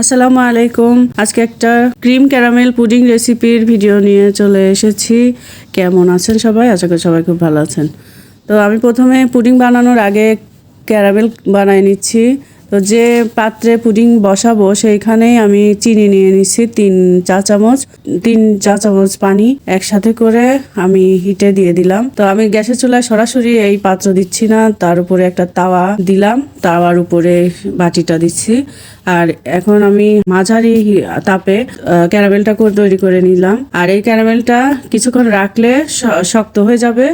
আসসালামু আলাইকুম। আজকে একটা ক্রিম ক্যারামেল পুডিং রেসিপির ভিডিও নিয়ে চলে এসেছি। কেমন আছেন সবাই? আশা করি সবাই খুব ভালো আছেন। তো আমি প্রথমে পুডিং বানানোর আগে ক্যারামেল বানাই নিচ্ছি। তো যে পাত্রে পুডিং বসাবো সেইখানেই আমি চিনি নিয়ে নিচ্ছি, তিন চা চামচ, তিন চা চামচ পানি একসাথে করে আমি হিটে দিয়ে দিলাম। তো আমি গ্যাসের চুলায় সরাসরি এই পাত্র দিচ্ছি না, তার উপরে একটা তাওয়া দিলাম, তাওয়ার উপরে বাটিটা দিচ্ছি। আর এখন আমি মাঝারি তাপে ক্যারামেলটা করে তৈরি করে নিলাম। আর এই ক্যারামেলটা কিছুক্ষণ রাখলে শক্ত হয়ে যাবে।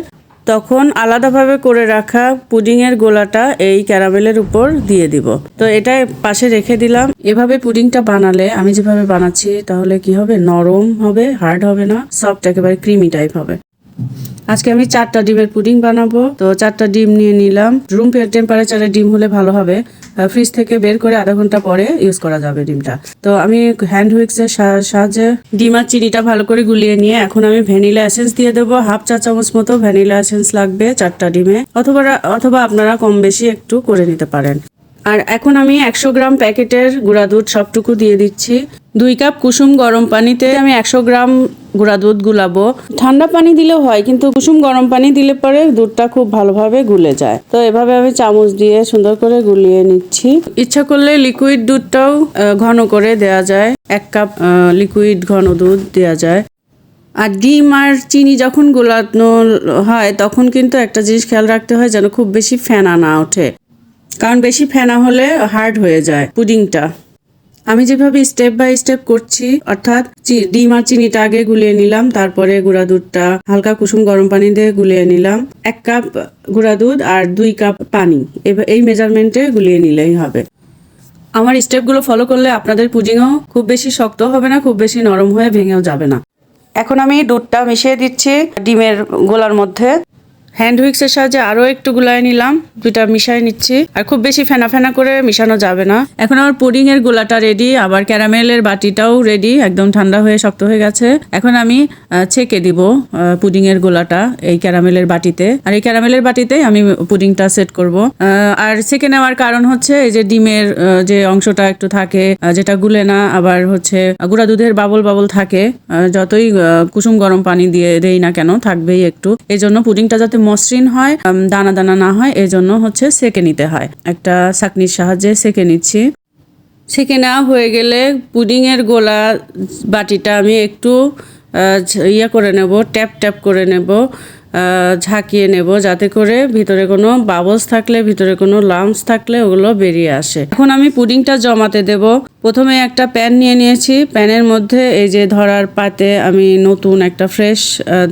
তখন আলাদাভাবে করে রাখা পুডিংয়ের গোলাটা এই ক্যারামেলের উপর দিয়ে দিব। তো এটা পাশে রেখে দিলাম। এভাবে পুডিংটা বানালে, আমি যেভাবে বানাচ্ছি, তাহলে কি হবে? নরম হবে হার্ড হবে না সফট একেবারে ক্রিমি টাইপ হবে। আজকে আমি চারটা ডিমের পুডিং বানাবো। তো চারটা ডিম নিয়ে নিলাম। রুম টেম্পারেচারে ডিম হলে ভালো হবে। ফ্রিজ থেকে বের করে আধা ঘণ্টা পরে ইউজ করা যাবে ডিমটা। তো আমি হ্যান্ড হুইক্সের সাহায্যে ডিম আর চিনিটা ভালো করে গুলিয়ে নিয়ে এখন আমি ভ্যানিলা এসেন্স দিয়ে দেবো। হাফ চা চামচ মতো ভ্যানিলা এসেন্স লাগবে চারটা ডিমে। অথবা অথবা আপনারা কম বেশি একটু করে নিতে পারেন। আর এখন আমি একশো গ্রাম প্যাকেটের গুঁড়া দুধ সবটুকু দিয়ে দিচ্ছি। দুই কাপ কুসুম গরম পানিতে আমি একশো গ্রাম গুঁড়া দুধ গুলাবো। ঠান্ডা পানি দিলেও হয়, কিন্তু কুসুম গরম পানি দিলে পরে দুধটা খুব ভালোভাবে গুলে যায়। তো এভাবে আমি চামচ দিয়ে সুন্দর করে গুলিয়ে নিচ্ছি। ইচ্ছা করলে লিকুইড দুধটাও ঘন করে দেয়া যায়। এক কাপ লিকুইড ঘন দুধ দেয়া যায়। আর ডিম আর চিনি যখন গোলানো হয়, তখন কিন্তু একটা জিনিস খেয়াল রাখতে হয় যেন খুব বেশি ফেনা না ওঠে। কারণ বেশি ফেনা হলে হার্ড হয়ে যায় পুডিংটা। আমি যেভাবে স্টেপ বাই স্টেপ করছি, অর্থাৎ ডিম আর চিনিটা আগে গুলিয়ে নিলাম, তারপরে গুঁড়া দুধটা হালকা কুসুম গরম পানি দিয়ে গুলিয়ে নিলাম। এক কাপ গুঁড়া দুধ আর দুই কাপ পানি এই মেজারমেন্টে গুলিয়ে নিলেই হবে। আমার স্টেপগুলো ফলো করলে আপনাদের পুডিংও খুব বেশি শক্ত হবে না, খুব বেশি নরম হয়ে ভেঙেও যাবে না। এখন আমি দুধটা মিশিয়ে দিচ্ছি ডিমের গোলার মধ্যে। হ্যান্ড হুইক্সের সাহায্যে আরও একটু গুলায় নিলাম, দুইটা মিশাই নিচ্ছি। আর খুব বেশি ফেনা ফেনা করে মিশানো যাবে না। এখন আমার পুডিং এর গোলাটা রেডি আবার ক্যারামেলের বাটিটাও রেডি একদম ঠান্ডা হয়ে শক্ত হয়ে গেছে। এখন আমি ছেঁকে দিব পুডিং এর গোলাটা এই ক্যারামেলের বাটিতে। আর এই ক্যারামেলের বাটিতে আমি পুডিংটা সেট করব। আর ছেঁকে নেওয়ার কারণ হচ্ছে এই যে ডিমের যে অংশটা একটু থাকে যেটা গুলে না, আবার হচ্ছে গুঁড়া দুধের বাবল বাবল থাকে। যতই কুসুম গরম পানি দিয়ে দেই না কেন, থাকবেই একটু। এই জন্য পুডিংটা যাতে মসৃণ হয় দানা দানা না হয় এই জন্য হচ্ছে সেকে নিতে হয়। একটা ছাকনির সাহায্যে সেকে নিচ্ছি। সেকে নেওয়া হয়ে গেলে পুডিংয়ের গোলা বাটিটা আমি একটু ইয়ে করে নেব, ট্যাপ ট্যাপ করে নেব। ঝাঁকিয়ে নেব যাতে করে ভিতরে কোনো বাবলস থাকলে, ভিতরে কোনো লাম্পস থাকলে ওগুলো বেরিয়ে আসে। এখন আমি পুডিংটা জমাতে দেব। প্রথমে একটা প্যান নিয়ে নিয়েছি। প্যানের মধ্যে এই যে ধরার পাতে আমি নতুন একটা ফ্রেশ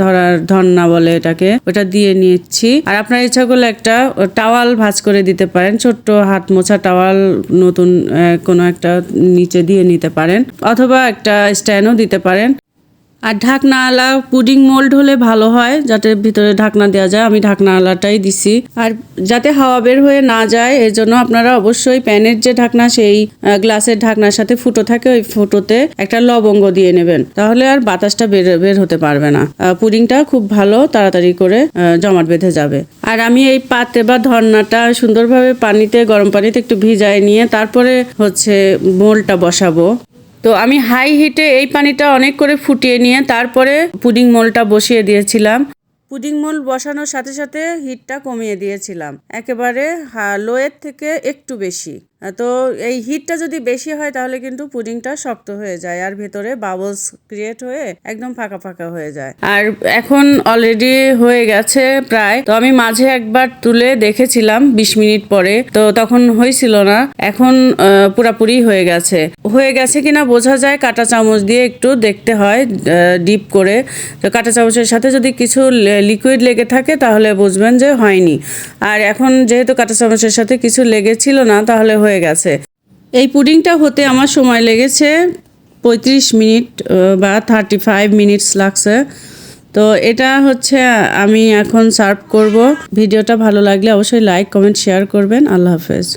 ধরার ধন্না বলে এটাকে, ওটা দিয়ে নিচ্ছি। আর আপনার ইচ্ছা করলে একটা টাওয়াল ভাঁজ করে দিতে পারেন। ছোট্ট হাত মোছা টাওয়াল নতুন কোনো একটা নিচে দিয়ে নিতে পারেন। অথবা একটা স্ট্যান্ডও দিতে পারেন। আর ঢাকনা আলা পুডিং মোল্ড হলে ভালো হয়, যাতে ভিতরে ঢাকনা দেওয়া যায়। আমি ঢাকনা আলাটাই দিছি। আর যাতে হাওয়া বের হয়ে না যায়, এর জন্য আপনারা অবশ্যই প্যানের যে ঢাকনা, সেই গ্লাসের ঢাকনার সাথে ফুটো থাকে, ওই ফুটোতে একটা লবঙ্গ দিয়ে নেবেন। তাহলে আর বাতাসটা বের বের হতে পারবে না। পুডিংটা খুব ভালো, তাড়াতাড়ি করে জমাট বেঁধে যাবে। আর আমি এই পাত্রে বা ধর্নাটা সুন্দরভাবে পানিতে, গরম পানিতে একটু ভিজায় নিয়ে, তারপরে হচ্ছে মোলটা বসাবো। তো আমি হাই হিটে এই পানিটা অনেক করে ফুটিয়ে নিয়ে তারপরে পুডিং মোলটা বসিয়ে দিয়েছিলাম। পুডিং মোল বসানোর সাথে সাথে হিটটা কমিয়ে দিয়েছিলাম। একেবারে লোয়ের থেকে একটু বেশি। তো এই হিটটা যদি বেশি হয়, তাহলে কিন্তু পুডিংটা শক্ত হয়ে যায় আর ভেতরে বাবলস ক্রিয়েট হয়ে একদম ফাঁকা ফাঁকা হয়ে যায়। আর এখন অলরেডি হয়ে গেছে প্রায়। তো আমি মাঝে একবার তুলে দেখেছিলাম বিশ মিনিট পরে। তো তখন হয়েছিল না। এখন পুরাপুরি হয়ে গেছে। হয়ে গেছে কিনা বোঝা যায়। কাঁটা চামচ দিয়ে একটু দেখতে হয় ডিপ করে। তো কাঁটা চামচের সাথে যদি কিছু লিকুইড লেগে থাকে, তাহলে বুঝবেন যে হয়নি। আর এখন যেহেতু কাঁটা চামচের সাথে কিছু লেগেছিল না, তাহলে হয়ে গেছে। এই পুডিংটা হতে আমার সময় লেগেছে পঁয়ত্রিশ মিনিট বা থার্টি ফাইভ মিনিটস লাগছে। তো এটা হচ্ছে আমি এখন সার্ভ করব। ভিডিওটা ভালো লাগলে অবশ্যই লাইক, কমেন্ট, শেয়ার করবেন। আল্লাহ হাফেজ।